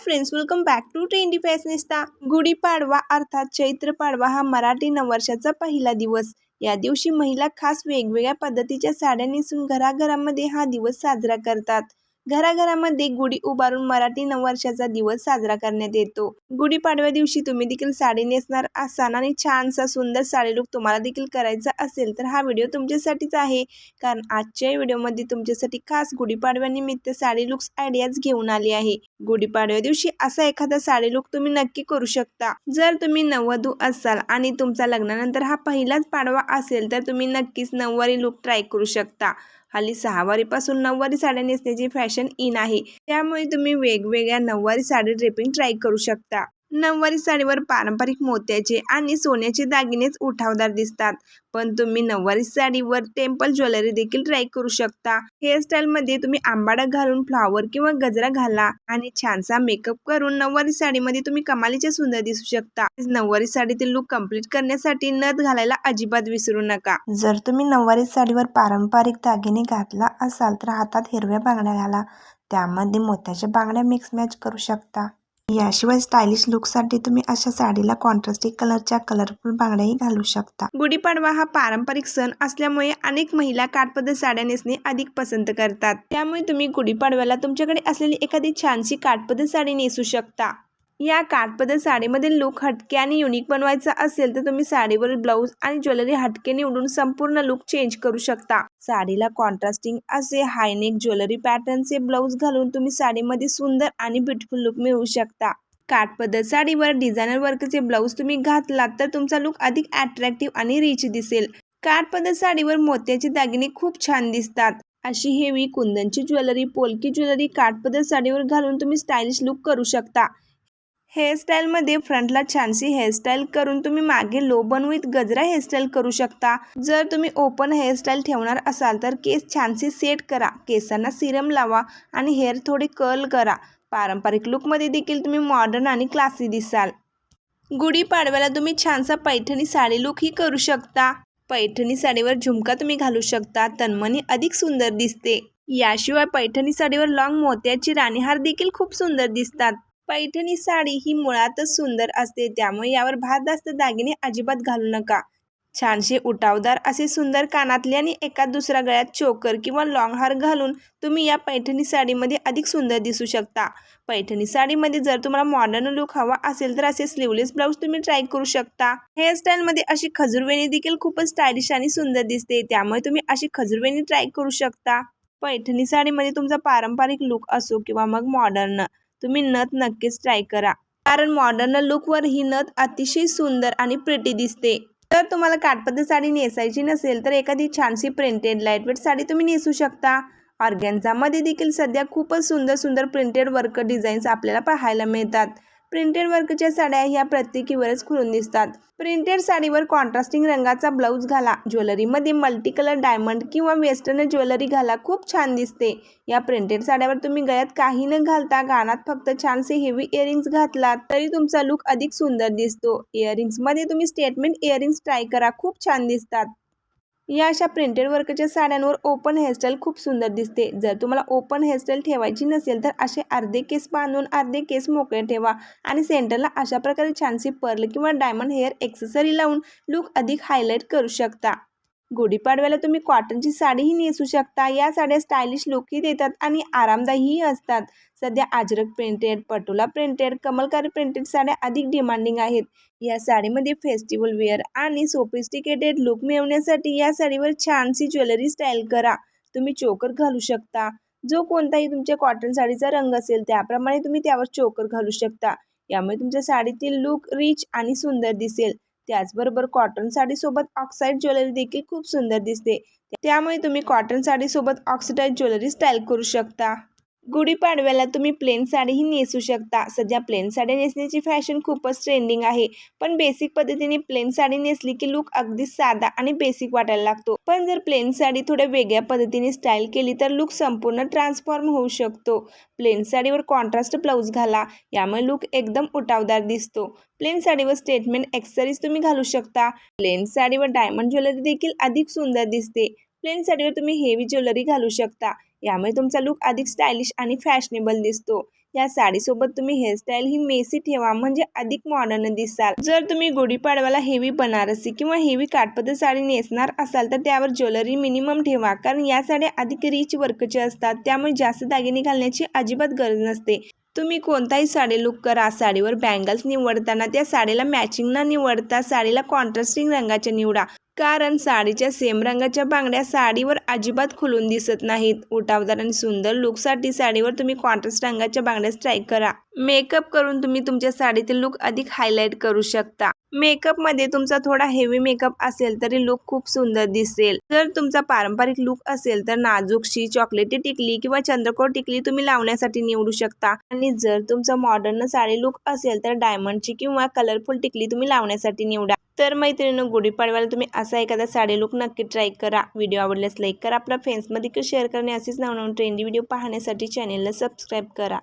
Friends welcome back to trendy fashionista Gudhi Padwa अर्थात चैत्र पाडवा हा मराठी नववर्षाचा पहिला दिवस. या दिवशी महिला खास वेगवेगळ्या पद्धतीच्या साड्या नेसून घराघरामध्ये हा दिवस साजरा करतात. घराघरामध्ये गुढी उभारून मराठी नववर्षाचा दिवस साजरा करण्यात येतो. गुढीपाडव्या दिवशी तुम्ही देखील साडी नेसणार असाल आणि छानसा सुंदर साडी लुक तुम्हाला देखील करायचा असेल तर हा व्हिडिओ तुमच्यासाठीच आहे. कारण आजच्या व्हिडिओमध्ये तुमच्यासाठी खास गुढीपाडव्यानिमित्त साडी लुक्स आयडियाज घेऊन आली आहे. गुढीपाडव्या दिवशी असा एखादा साडी लुक तुम्ही नक्की करू शकता. जर तुम्ही नववधू असाल आणि तुमचा लग्नानंतर हा पहिलाच पाडवा असेल तर तुम्ही नक्कीच नऊवारी लुक ट्राय करू शकता. हल्ली सहावारीपासून नऊवारी साड्या नेसण्याची फॅशन इन आहे. त्यामुळे तुम्ही वेगवेगळ्या नऊवारी साडी ड्रेपिंग ट्राय करू शकता. नऊवारी साडीवर पारंपरिक मोत्याचे आणि सोन्याचे दागिनेच उठावदार दिसतात. पण तुम्ही नऊवारी साडीवर टेम्पल ज्वेलरी देखील ट्राय करू शकता. हेअरस्टाईलमध्ये तुम्ही आंबाडा घालून फ्लॉवर किंवा गजरा घाला आणि छानसा मेकअप करून नऊवारी साडीमध्ये तुम्ही कमालीचे सुंदर दिसू शकता. नऊवारी साडीतील लुक कंप्लीट करण्यासाठी नथ घालायला अजिबात विसरू नका. जर तुम्ही नऊवारी साडीवर पारंपरिक दागिने घातला असाल तर हातात हिरव्या बांगड्या घाला. त्यामध्ये मोत्याच्या बांगड्या मिक्स मॅच करू शकता. याशिवाय स्टायलिश लुकसाठी तुम्ही अशा साडीला कॉन्ट्रास्टिक कलरच्या कलरफुल बांगड्याही घालू शकता. गुढीपाडवा हा पारंपरिक सण असल्यामुळे अनेक महिला काठपदर साड्या नेसणे अधिक पसंत करतात. त्यामुळे तुम्ही गुढीपाडव्याला तुमच्याकडे असलेली एखादी छानशी काठपदर साडी नेसू शकता. या काठपदर साडीमध्ये लुक हटके आणि युनिक बनवायचा असेल तर तुम्ही साडीवर ब्लाऊज आणि ज्वेलरी हटके निवडून संपूर्ण लुक चेंज करू शकता. साडीला कॉन्ट्रास्टिंग असे हायनेक ज्वेलरी पॅटर्नचे ब्लाऊज घालून तुम्ही साडीमध्ये सुंदर आणि ब्युटिफुल लुक मिळवू शकता. काठपदर साडीवर डिझायनर वर्कचे ब्लाऊज तुम्ही घातलात तर तुमचा लुक अधिक अट्रॅक्टिव्ह आणि रिच दिसेल. काठपदर साडीवर मोत्याचे दागिने खूप छान दिसतात. अशी हेवी कुंदनची ज्वेलरी पोलकी ज्वेलरी काठपदर साडीवर घालून तुम्ही स्टायलिश लुक करू शकता. हेअरस्टाईलमध्ये फ्रंटला छानशी हेअरस्टाईल करून तुम्ही मागे low bun with gajra hairstyle करू शकता. जर तुम्ही ओपन हेअरस्टाईल ठेवणार असाल तर केस छानशी सेट करा. केसांना सिरम लावा आणि हेअर थोडे कर्ल करा. पारंपरिक लुकमध्ये देखील तुम्ही मॉडर्न आणि क्लासी दिसाल. गुढीपाडव्याला तुम्ही छानसा पैठणी साडी लुकही करू शकता. पैठणी साडीवर झुमका तुम्ही घालू शकता. तन्मनी अधिक सुंदर दिसते. याशिवाय पैठणी साडीवर लॉंग मोत्याची राणीहार देखील खूप सुंदर दिसतात. पैठणी साडी ही मुळातच सुंदर असते. त्यामुळे यावर जास्त दागिने अजिबात घालू नका. छानसे उठावदार असे सुंदर कानातले आणि एका दुसऱ्या गळ्यात चोकर किंवा लॉंग हार घालून तुम्ही या पैठणी साडीमध्ये अधिक सुंदर दिसू शकता. पैठणी साडीमध्ये जर तुम्हाला मॉडर्न लुक हवा असेल तर असे स्लीवलेस ब्लाऊज तुम्ही ट्राय करू शकता. हेअरस्टाईलमध्ये अशी खजूरवेणी देखील खूपच स्टायलिश आणि सुंदर दिसते. त्यामुळे तुम्ही अशी खजूरवेणी ट्राय करू शकता. पैठणी साडीमध्ये तुमचा पारंपरिक लुक असो किंवा मग मॉडर्न तुम्ही नथ नक्कीच ट्राय करा. कारण मॉडर्न लुकवर ही नथ अतिशय सुंदर आणि प्रिटी दिसते. जर तुम्हाला काठपदर साडी नेसायची नसेल तर एखादी छानशी प्रिंटेड लाईटवेट साडी तुम्ही नेसू शकता. ऑर्गॅन्झामध्ये देखील सध्या खूपच सुंदर सुंदर प्रिंटेड वर्क डिझाईन्स आपल्याला पाहायला मिळतात. प्रिंटेड वर्कच्या साड्या ह्या प्रत्येकीवरच खुलून दिसतात. प्रिंटेड साडीवर कॉन्ट्रास्टिंग रंगाचा ब्लाऊज घाला. ज्वेलरीमध्ये मल्टी कलर डायमंड किंवा वेस्टर्न ज्वेलरी घाला. खूप छान दिसते. या प्रिंटेड साड्यावर तुम्ही गळ्यात काही न घालता गाणात फक्त छानसे हेवी इयरिंग्स घातलात तरी तुमचा लुक अधिक सुंदर दिसतो. इयरिंग्समध्ये तुम्ही स्टेटमेंट इयरिंग्स ट्राय करा. खूप छान दिसतात. या अशा प्रिंटेड वर्कच्या साड्यांवर ओपन हेअरस्टाईल खूप सुंदर दिसते. जर तुम्हाला ओपन हेअरस्टाईल ठेवायची नसेल तर असे अर्धे केस बांधून अर्धे केस मोकळे ठेवा आणि सेंटरला अशा प्रकारे छानशी पर्ल किंवा डायमंड हेअर एक्सेसरी लावून लुक अधिक हायलाईट करू शकता. गुढीपाडव्याला तुम्ही कॉटनची साडीही नेसू शकता. या साड्या स्टायलिश लुकही देतात आणि आरामदायीही असतात. सध्या ajrakh printed patola printed kalamkari printed साड्या अधिक डिमांडिंग आहेत. या साडीमध्ये फेस्टिवल वेअर आणि सोफिस्टिकेटेड लुक मिळवण्यासाठी या साडीवर छानशी ज्वेलरी स्टाईल करा. तुम्ही चोकर घालू शकता. जो कोणताही तुमच्या कॉटन साडीचा रंग असेल त्याप्रमाणे तुम्ही त्यावर चोकर घालू शकता. यामुळे तुमच्या साडीतील लुक रिच आणि सुंदर दिसेल. त्याचबरोबर कॉटन साडीसोबत ऑक्साईड ज्वेलरी देखील खूप सुंदर दिसते. त्यामुळे तुम्ही कॉटन साडीसोबत ऑक्सिडाईज ज्वेलरी स्टाईल करू शकता. गुढीपाडव्याला तुम्ही प्लेन साडीही नेसू शकता. सध्या प्लेन साडी नेसण्याची फॅशन खूपच ट्रेंडिंग आहे. पण बेसिक पद्धतीने प्लेन साडी नेसली की लुक अगदी साधा आणि बेसिक वाटायला लागतो. पण जर प्लेन साडी थोड्या वेगळ्या पद्धतीने स्टाईल केली तर लुक संपूर्ण ट्रान्सफॉर्म होऊ शकतो. प्लेन साडीवर कॉन्ट्रास्ट ब्लाऊज घाला. यामुळे लुक एकदम उठावदार दिसतो. प्लेन साडीवर स्टेटमेंट एक्सेसरीज तुम्ही घालू शकता. प्लेन साडीवर डायमंड ज्वेलरी देखील अधिक सुंदर दिसते. प्लेन साडीवर तुम्ही हेवी ज्वेलरी घालू शकता. यामुळे तुमचा लुक अधिक स्टायलिश आणि फॅशनेबल दिसतो. या साडीसोबत तुम्ही हेअरस्टाईल ही मेसी ठेवा म्हणजे अधिक मॉडर्न दिसाल. जर तुम्ही गुढीपाडव्याला हेवी बनारसी किंवा हेवी काठपदर साडी नेसणार असाल तर त्यावर ज्वेलरी मिनिमम ठेवा कारण या साड्या अधिक रिच वर्कच्या असतात. त्यामुळे जास्त दागिने घालण्याची अजिबात गरज नसते. तुम्ही कोणताही साडी लुक करा. साडीवर बँगल्स निवडताना त्या साडीला मॅचिंग न निवडता साडीला कॉन्ट्रास्टिंग रंगाच्या निवडा. कारण साडीच्या सेम रंगाच्या बांगड्या साडीवर अजिबात खुलून दिसत नाहीत. उठावदार आणि सुंदर लुकसाठी साडीवर तुम्ही कॉन्ट्रास्ट रंगाच्या बांगड्या स्ट्राईक करा. मेकअप करून तुम्ही तुमच्या साडीतील लुक अधिक हायलाईट करू शकता. मेकअपमध्ये तुमचा थोडा हेवी मेकअप असेल तरी लुक खूप सुंदर दिसेल. जर तुमचा पारंपरिक लुक असेल तर नाजूकशी चॉकलेटी टिकली किंवा चंद्रकोर टिकली तुम्ही लावण्यासाठी निवडू शकता. आणि जर तुमचा मॉडर्न साडी लुक असेल तर डायमंडची किंवा कलरफुल टिकली तुम्ही लावण्यासाठी निवडा. तर मैत्रिणी गुढीपाडव्याला तुम्ही असा एखादा साडी लुक नक्की ट्राय करा. व्हिडिओ आवडल्यास लाईक करा. आपल्या फ्रेंड्समध्ये शेअर करणे असेच नवनवीन ट्रेंडी व्हिडिओ पाहण्यासाठी चॅनेलला सबस्क्राईब करा.